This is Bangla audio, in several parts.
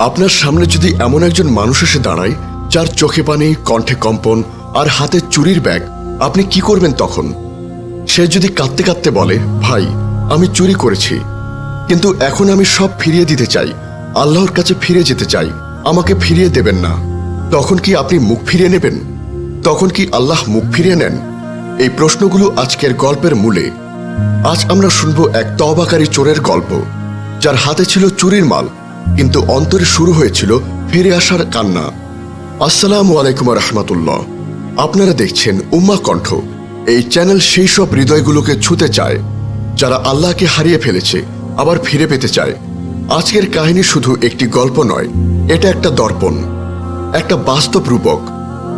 আপনার সামনে যদি এমন একজন মানুষ এসে দাঁড়ায়, যার চোখে পানি, কণ্ঠে কম্পন আর হাতে চুরির ব্যাগ, আপনি কি করবেন তখন? সে যদি কাঁদতে কাঁদতে বলে, ভাই, আমি চুরি করেছি। কিন্তু এখন আমি সব ফিরিয়ে দিতে চাই। আল্লাহর কাছে ফিরে যেতে চাই। আমাকে ফিরিয়ে দেবেন না। তখন কি আপনি মুখ ফিরিয়ে নেবেন? তখন কি আল্লাহ মুখ ফিরিয়ে নেন? এই প্রশ্নগুলো আজকের গল্পের মূলে। আজ আমরা শুনব এক তবাকারী চোরের গল্প, যার হাতে ছিল চুরির মাল। কিন্তু অন্তরে শুরু হয়েছিল ফিরে আসার কান্না। আসসালামু আলাইকুম রহমতুল্লাহ। আপনারা দেখছেন উম্মা কণ্ঠ। এই চ্যানেল সেই সব হৃদয়গুলোকে ছুতে চায়, যারা আল্লাহকে হারিয়ে ফেলেছে, আবার ফিরে পেতে চায়। আজকের কাহিনী শুধু একটি গল্প নয়, এটা একটা দর্পণ, একটা বাস্তব রূপক,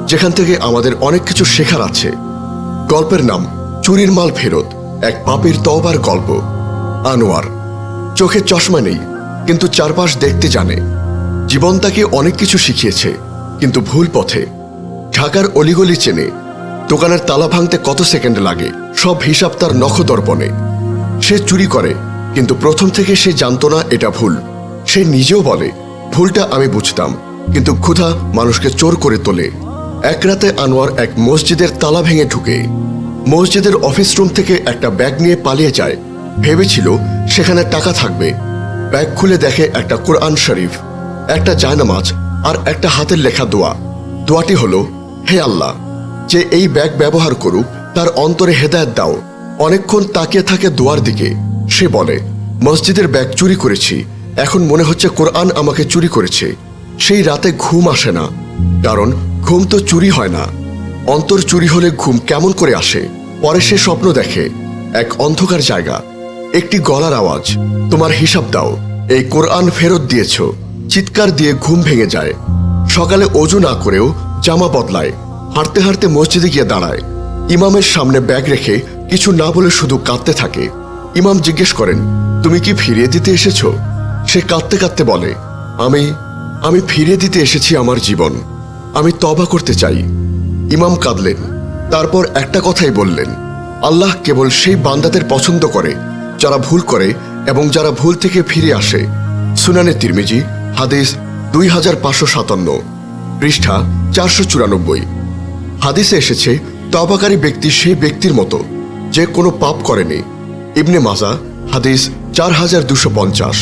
যেখান থেকে আমাদের অনেক কিছু শেখার আছে। গল্পের নাম, চুরির মাল ফেরত, এক পাপের তওবার গল্প। আনোয়ার, চোখে চশমা নেই কিন্তু চারপাশ দেখতে জানে। জীবন তাকে অনেক কিছু শিখিয়েছে, কিন্তু ভুল পথে। ঢাকার অলিগলি চেনে, দোকানের তালা ভাঙতে কত সেকেন্ড লাগে, সব হিসাব তার নখদর্পণে। সে চুরি করে, কিন্তু প্রথম থেকে সে জানতো না এটা ভুল। সে নিজেও বলে, ভুলটা আমি বুঝতাম, কিন্তু ক্ষুধা মানুষকে চোর করে তোলে। এক রাতে আনোয়ার এক মসজিদের তালা ভেঙে ঢুকে। মসজিদের অফিস রুম থেকে একটা ব্যাগ নিয়ে পালিয়ে যায়। ভেবেছিল, সেখানে টাকা থাকবে। ব্যাগ খুলে দেখে একটা কোরআন শরীফ, একটা জায়নামাজ আর একটা হাতের লেখা দোয়া। দোয়াটি হলো, হে আল্লাহ, যে এই ব্যাগ ব্যবহার করুক, তার অন্তরে হেদায়ত দাও। অনেকক্ষণ তাকিয়ে থাকে দোয়ার দিকে। সে বলে, মসজিদের ব্যাগ চুরি করেছি, এখন মনে হচ্ছে কোরআন আমাকে চুরি করেছে। সেই রাতে ঘুম আসে না, কারণ ঘুম তো চুরি হয় না। অন্তর চুরি হলে ঘুম কেমন করে আসে? পরে সে স্বপ্ন দেখে, এক অন্ধকার জায়গা একটি গলার আওয়াজ। তোমার হিসাব দাও। এই কোরআন ফেরত দিয়েছ। চিৎকার দিয়ে ঘুম ভেঙে যায়। সকালে অজু না করেও জামা বদলায়। হাঁটতে হাঁটতে মসজিদে গিয়ে দাঁড়ায়। ইমামের সামনে ব্যাগ রেখে কিছু না বলে শুধু কাঁদতে থাকে। ইমাম জিজ্ঞেস করেন, তুমি কি ফিরিয়ে দিতে এসেছ? সে কাঁদতে কাঁদতে বলে, আমি আমি ফিরিয়ে দিতে এসেছি আমার জীবন। আমি তবা করতে চাই। ইমাম কাঁদলেন। তারপর একটা কথাই বললেন, আল্লাহ কেবল সেই বান্দাদের পছন্দ করে। যারা ভুল করে এবং যারা ভুল থেকে ফিরে আসে। সুনানে তিরমিজি, হাদিস দুই হাজার পাঁচশো সাতান্ন, পৃষ্ঠা চারশো চুরানব্বই। হাদিসে এসেছে, তবাকারী ব্যক্তি সেই ব্যক্তির মতো, যে কোনো পাপ করেনি। ইবনে মাজা, হাদিস চার হাজার দুশো পঞ্চাশ,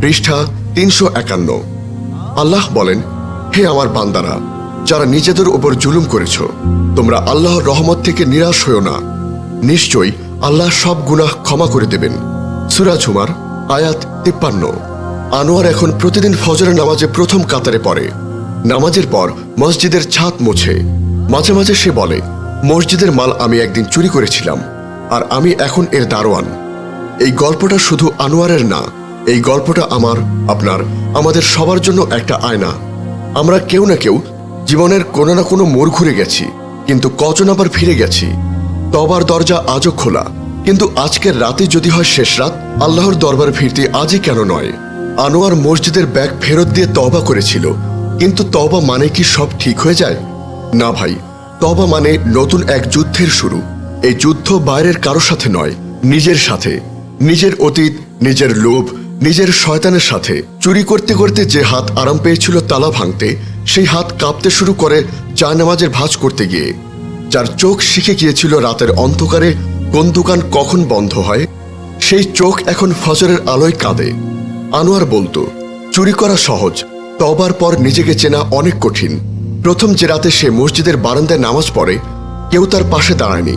পৃষ্ঠা তিনশো একান্ন। আল্লাহ বলেন, হে আমার বান্দারা, যারা নিজেদের উপর জুলুম করেছ, তোমরা আল্লাহর রহমত থেকে নিরাশ হও না। নিশ্চয়ই আল্লাহ সব গুনাহ ক্ষমা করে দেবেন। সুরা ঝুমার আয়াত তিপ্পান্ন। আনোয়ার এখন প্রতিদিন ফজরের নামাজে প্রথম কাতারে পড়ে। নামাজের পর মসজিদের ছাদ মোছে। মাঝে মাঝে সে বলে, মসজিদের মাল আমি একদিন চুরি করেছিলাম, আর আমি এখন এর দারোয়ান। এই গল্পটা শুধু আনোয়ারের না, এই গল্পটা আমার, আপনার, আমাদের সবার জন্য একটা আয়না। আমরা কেউ না কেউ জীবনের কোনো না কোনো মোড় ঘুরে গেছি, কিন্তু কজন আবার ফিরে গেছি? তবার দরজা আজও খোলা। কিন্তু আজকের রাতে যদি হয় শেষ রাত, আল্লাহর দরবার ফিরতে আজই কেন নয়? আনোয়ার মসজিদের ব্যাগ ফেরত দিয়ে তবা করেছিল। কিন্তু তবা মানে কি সব ঠিক হয়ে যায়? না ভাই তবা মানে নতুন এক যুদ্ধের শুরু। এই যুদ্ধ বাইরের কারও সাথে নয়, নিজের সাথে। নিজের অতীত, নিজের লোভ, নিজের শয়তানের সাথে। চুরি করতে করতে যে হাত আরাম পেয়েছিল তালা ভাঙতে, সেই হাত কাঁপতে শুরু করে জায়নামাজের ভাঁজ করতে গিয়ে। যার চোখ শিখে গিয়েছিল রাতের অন্ধকারে কোন দোকান কখন বন্ধ হয়, সেই চোখ এখন ফজরের আলোয় কাঁদে। আনোয়ার বলতো, চুরি করা সহজ, তবার পর নিজেকে চেনা অনেক কঠিন। প্রথম যে রাতে সে মসজিদের বারান্দায় নামাজ পড়ে, কেউ তার পাশে দাঁড়ায়নি।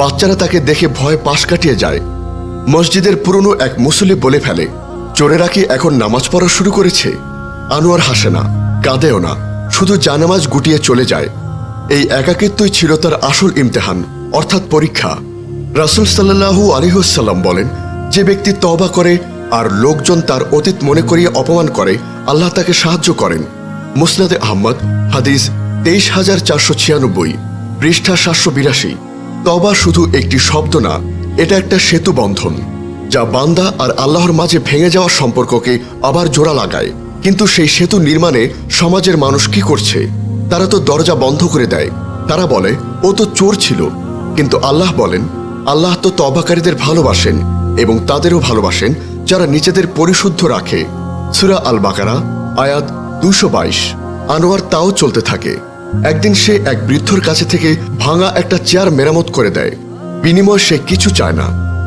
বাচ্চারা তাকে দেখে ভয় পাশ কাটিয়ে যায়। মসজিদের পুরনো এক মুসল্লি বলে ফেলে, চোরেরা কি এখন নামাজ পড়া শুরু করেছে? আনোয়ার হাসে না, কাঁদেও না, শুধু জানামাজ গুটিয়ে চলে যায়। এই একাকিত্বই ছিল তার আসল ইমতেহান, অর্থাৎ পরীক্ষা। রাসুল সাল্লাহু আলিহসাল্লাম বলেন, যে ব্যক্তি তবা করে আর লোকজন তার অতীত মনে করিয়ে অপমান করে, আল্লাহ তাকে সাহায্য করেন। মুসনাদে আহমদ, হাদিস তেইশ হাজার চারশো ছিয়ানব্বই, পৃষ্ঠা সাতশো বিরাশি। তবা শুধু একটি শব্দ না, এটা একটা সেতু বন্ধন, যা বান্দা আর আল্লাহর মাঝে ভেঙে যাওয়া সম্পর্ককে আবার জোড়া লাগায়। কিন্তু সেই সেতু নির্মাণে সমাজের মানুষ কি করছে? তারা তো দরজা বন্ধ করে দেয়। তারা বলে, ও তো চোর ছিল। কিন্তু আল্লাহ বলেন, আল্লাহ তো তবাকারীদের ভালোবাসেন এবং তাদেরও ভালোবাসেন যারা নিজেদের পরিশুদ্ধ রাখে। সুরা আল বাকারা আয়াত দুশো বাইশ। আনোয়ার তাও চলতে থাকে। একদিন সে এক বৃদ্ধর কাছে থেকে ভাঙা একটা চেয়ার মেরামত করে দেয়। বিনিময় সে কিছু চায় না।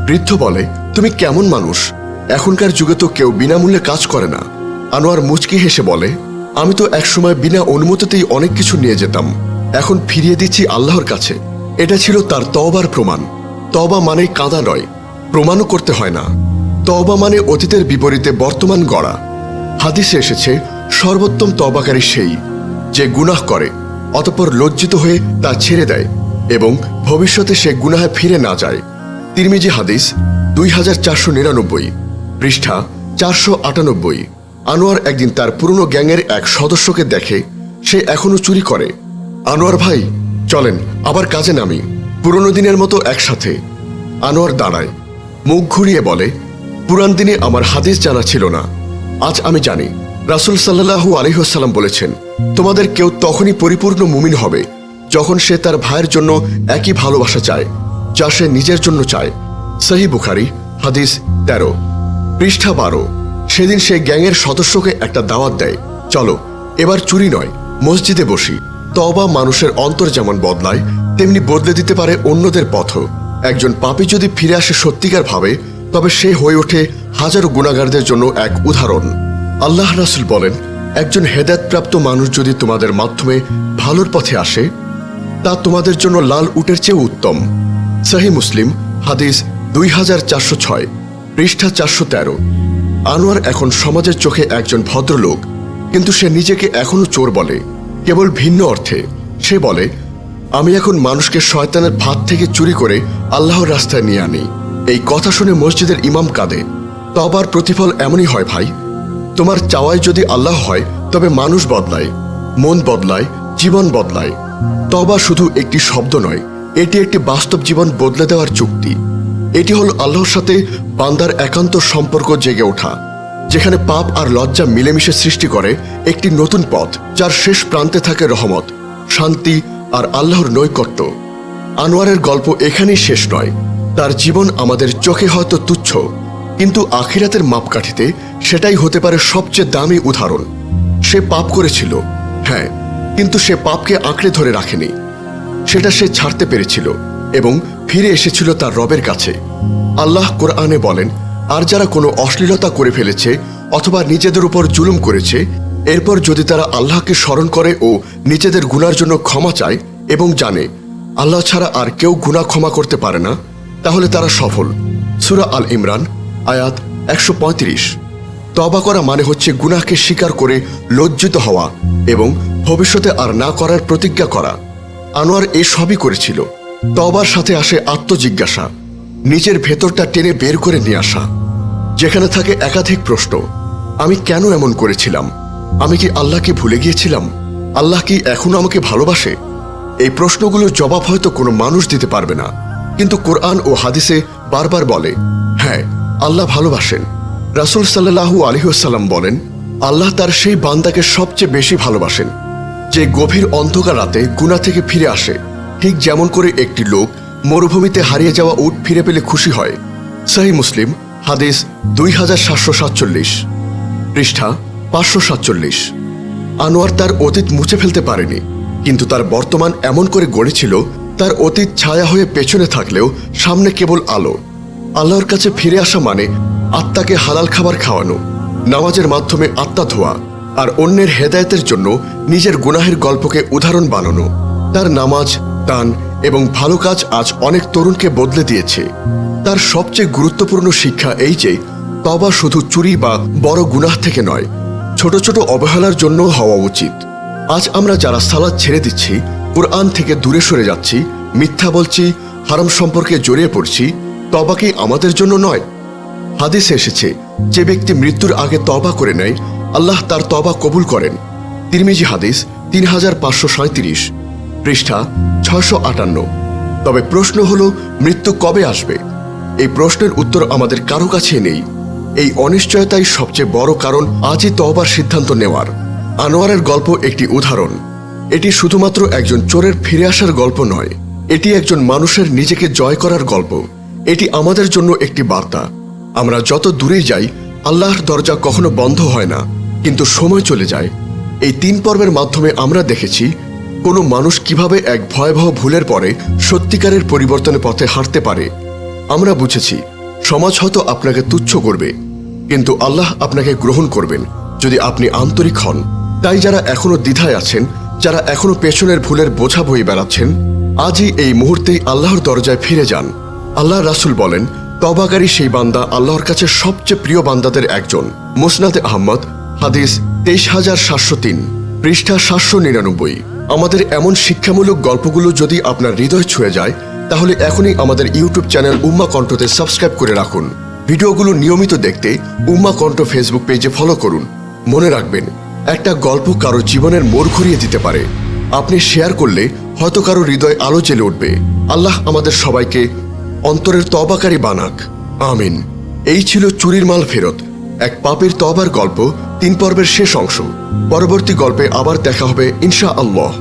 বৃদ্ধ বলে, তুমি কেমন মানুষ? এখনকার যুগে তো কেউ বিনামূল্যে কাজ করে না। আনোয়ার মুচকি হেসে বলে আমি তো একসময় বিনা অনুমতিতেই অনেক কিছু নিয়ে যেতাম। এখন ফিরিয়ে দিচ্ছি আল্লাহর কাছে। এটা ছিল তার তবার প্রমাণ। তবা মানে কাঁদা নয়। প্রমাণও করতে হয় না। তবা মানে অতীতের বিপরীতে বর্তমান গড়া। হাদিসে এসেছে, সর্বোত্তম তবাকারী সেই যে গুনাহ করে, অতপর লজ্জিত হয়ে তা ছেড়ে দেয় এবং ভবিষ্যতে সে গুনাহে ফিরে না যায়। তিরমিজি হাদিস, দুই হাজার চারশো নিরানব্বই, পৃষ্ঠা চারশো আটানব্বই। আনোয়ার একদিন তার পুরনো গ্যাংয়ের এক সদস্যকে দেখে সে এখনও চুরি করে। আনোয়ার ভাই, চলেন, আবার কাজে নামি। পুরনো দিনের মতো একসাথে। আনোয়ার দাঁড়ায়, মুখ ঘুরিয়ে বলে, পুরান দিনে আমার হাদিস জানা ছিল না। আজ আমি জানি। রাসুল সাল্লাহু আলহিহাল্লাম বলেছেন, তোমাদের কেউ তখনই পরিপূর্ণ মুমিন হবে, যখন সে তার ভাইয়ের জন্য একই ভালোবাসা চায়, যা সে নিজের জন্য চায়। সহি বুখারি, হাদিস তেরো, পৃষ্ঠা বারো। সেদিন সে গ্যাংয়ের সদস্যকে একটা দাওয়াত দেয়। চলো, এবার চুরি নয়, মসজিদে বসি। তবা মানুষের অন্তর যেমন বদলায়, তেমনি বদলে দিতে পারে অন্যদের পথও। একজন পাপী যদি ফিরে আসে সত্যিকার ভাবে, তবে সে হয়ে ওঠে হাজারো গুণাগারদের জন্য এক উদাহরণ। আল্লাহ রাসুল বলেন, একজন হেদায়তপ্রাপ্ত মানুষ যদি তোমাদের মাধ্যমে ভালোর পথে আসে, তা তোমাদের জন্য লাল উটের চেয়ে উত্তম। সাহি মুসলিম, হাদিস দুই হাজার চারশো ছয়, পৃষ্ঠা চারশো তেরো। আনোয়ার এখন সমাজের চোখে একজন ভদ্রলোক, কিন্তু সে নিজেকে এখনও চোর বলে, কেবল ভিন্ন অর্থে। সে বলে, আমি এখন মানুষকে শয়তানের ভাত থেকে চুরি করে আল্লাহর রাস্তায় নিয়ে আনি। এই কথা শুনে মসজিদের ইমাম কাঁদে। তবার প্রতিফল এমনই হয় ভাই। তোমার চাওয়ায় যদি আল্লাহ হয়, তবে মানুষ বদলায়, মন বদলায়, জীবন বদলায়। তবা শুধু একটি শব্দ নয়, এটি একটি বাস্তব জীবন বদলে দেওয়ার চুক্তি। এটি হল আল্লাহর সাথে বান্দার একান্ত সম্পর্ক জেগে ওঠা, যেখানে পাপ আর লজ্জা মিলেমিশে সৃষ্টি করে একটি নতুন পথ, যার শেষ প্রান্তে থাকে রহমত, শান্তি আর আল্লাহর নৈকট্য। আনোয়ারের গল্প এখানেই শেষ নয়। তার জীবন আমাদের চোখে হয়তো তুচ্ছ, কিন্তু আখিরাতের মাপকাঠিতে সেটাই হতে পারে সবচেয়ে দামি উদাহরণ। সে পাপ করেছিল হ্যাঁ কিন্তু সে পাপকে আঁকড়ে ধরে রাখেনি। সেটা সে ছাড়তে পেরেছিল। এবং ফিরে এসেছিল তার রবের কাছে। আল্লাহ কোরআনে বলেন, আর যারা কোনো অশ্লীলতা করে ফেলেছে অথবা নিজেদের উপর জুলুম করেছে, এরপর যদি তারা আল্লাহকে স্মরণ করে ও নিজেদের গুনার জন্য ক্ষমা চায় এবং জানে, আল্লাহ ছাড়া আর কেউ গুনাহ ক্ষমা করতে পারে না, তাহলে তারা সফল। সুরা আল ইমরান, আয়াত একশো পঁয়ত্রিশ। তবা করা মানে হচ্ছে গুনাহকে স্বীকার করে লজ্জিত হওয়া এবং ভবিষ্যতে আর না করার প্রতিজ্ঞা করা। আনোয়ার এই সবই করেছিল। তবার সাথে আসে আত্মজিজ্ঞাসা। নিজের ভেতরটা টেনে বের করে নিয়ে আসা। যেখানে থাকে একাধিক প্রশ্ন। আমি কেন এমন করেছিলাম? আমি কি আল্লাহকে ভুলে গিয়েছিলাম? আল্লাহ কি এখনও আমাকে ভালোবাসে? এই প্রশ্নগুলোর জবাব হয়তো কোনো মানুষ দিতে পারবে না। কিন্তু কোরআন ও হাদিসে বারবার বলে হ্যাঁ আল্লাহ ভালোবাসেন। রাসুল সাল্লাহু আলহিহাল্লাম বলেন, আল্লাহ তার সেই বান্দাকে সবচেয়ে বেশি ভালোবাসেন, যে গভীর অন্ধকার রাতে গুণা থেকে ফিরে আসে। ঠিক যেমন করে একটি লোক মরুভূমিতে হারিয়ে যাওয়া উট ফিরে পেলে খুশি হয়। সাহি মুসলিম, হাদিস দুই হাজার সাতশো সাতচল্লিশ, পৃষ্ঠা পাঁচশো সাতচল্লিশ। আনোয়ার তার অতীত মুছে ফেলতে পারেনি, কিন্তু তার বর্তমান এমন করে গড়েছিল, তার অতীত ছায়া হয়ে পেছনে থাকলেও সামনে কেবল আলো। আল্লাহর কাছে ফিরে আসা মানে আত্মাকে হালাল খাবার খাওয়ানো, নামাজের মাধ্যমে আত্মা ধোয়া, আর অন্যের হেদায়েতের জন্য নিজের গুনাহের গল্পকে উদাহরণ বানানো। তার নামাজ দান এবং ভালো কাজ আজ অনেক তরুণকে বদলে দিয়েছে। তার সবচেয়ে গুরুত্বপূর্ণ শিক্ষা এই যে, তবা শুধু চুরি বা বড় গুনাহ থেকে নয়, ছোট ছোট অবহেলার জন্য হওয়া উচিত। আজ আমরা যারা সালাদ ছেড়ে দিচ্ছি, কোরআন থেকে দূরে সরে যাচ্ছি, মিথ্যা বলছি, হারাম সম্পর্কে জড়িয়ে পড়ছি, তবা কি আমাদের জন্য নয়? হাদিসে এসেছে, যে ব্যক্তি মৃত্যুর আগে তবা করে নেয়, আল্লাহ তার তবা কবুল করেন। তিরমিজি হাদিস তিন হাজার পাঁচশো সাঁত্রিশ পৃষ্ঠা ছয়শো আটান্ন। তবে প্রশ্ন হলো, মৃত্যু কবে আসবে? এই প্রশ্নের উত্তর আমাদের কারও কাছে নেই। এই অনিশ্চয়তাই সবচেয়ে বড় কারণ আজই তহবার সিদ্ধান্ত নেওয়ার। আনোয়ারের গল্প একটি উদাহরণ। এটি শুধুমাত্র একজন চোরের ফিরে আসার গল্প নয়, এটি একজন মানুষের নিজেকে জয় করার গল্প। এটি আমাদের জন্য একটি বার্তা। আমরা যত দূরেই যাই, আল্লাহর দরজা কখনো বন্ধ হয় না, কিন্তু সময় চলে যায়। এই তিন পর্বের মাধ্যমে আমরা দেখেছি কোনো মানুষ কীভাবে এক ভয়াবহ ভুলের পরে সত্যিকারের পরিবর্তনের পথে হাঁটতে পারে? আমরা বুঝেছি, সমাজ হয়তো আপনাকে তুচ্ছ করবে, কিন্তু আল্লাহ আপনাকে গ্রহণ করবেন যদি আপনি আন্তরিক হন। তাই যারা এখনও দ্বিধায় আছেন, যারা এখনও পেছনের ভুলের বোঝা বয়ে বেড়াচ্ছেন, আজই এই মুহূর্তেই আল্লাহর দরজায় ফিরে যান। আল্লাহ রাসুল বলেন, তবাকারী সেই বান্দা আল্লাহর কাছে সবচেয়ে প্রিয় বান্দাদের একজন। মুসনাদে আহমদ, হাদিস তেইশ হাজার সাতশো তিন, পৃষ্ঠা সাতশো নিরানব্বই। আমাদের এমন শিক্ষামূলক গল্পগুলো যদি আপনার হৃদয় ছুঁয়ে যায়, তাহলে এখনই আমাদের ইউটিউব চ্যানেল উম্মা কণ্ঠতে সাবস্ক্রাইব করে রাখুন। ভিডিওগুলো নিয়মিত দেখতে উম্মা কণ্ঠ ফেসবুক পেজে ফলো করুন। মনে রাখবেন, একটা গল্প কারও জীবনের মোড় ঘুরিয়ে দিতে পারে। আপনি শেয়ার করলে হয়তো কারও হৃদয় আলো জেলে উঠবে। আল্লাহ আমাদের সবাইকে অন্তরের তবাকারী বানাক। আমিন। এই ছিল চুরির মাল ফেরত, এক পাপের তবার গল্প তিন পর্বের শেষ অংশ। পরবর্তী গল্পে আবার দেখা হবে ইনশা আল্লাহ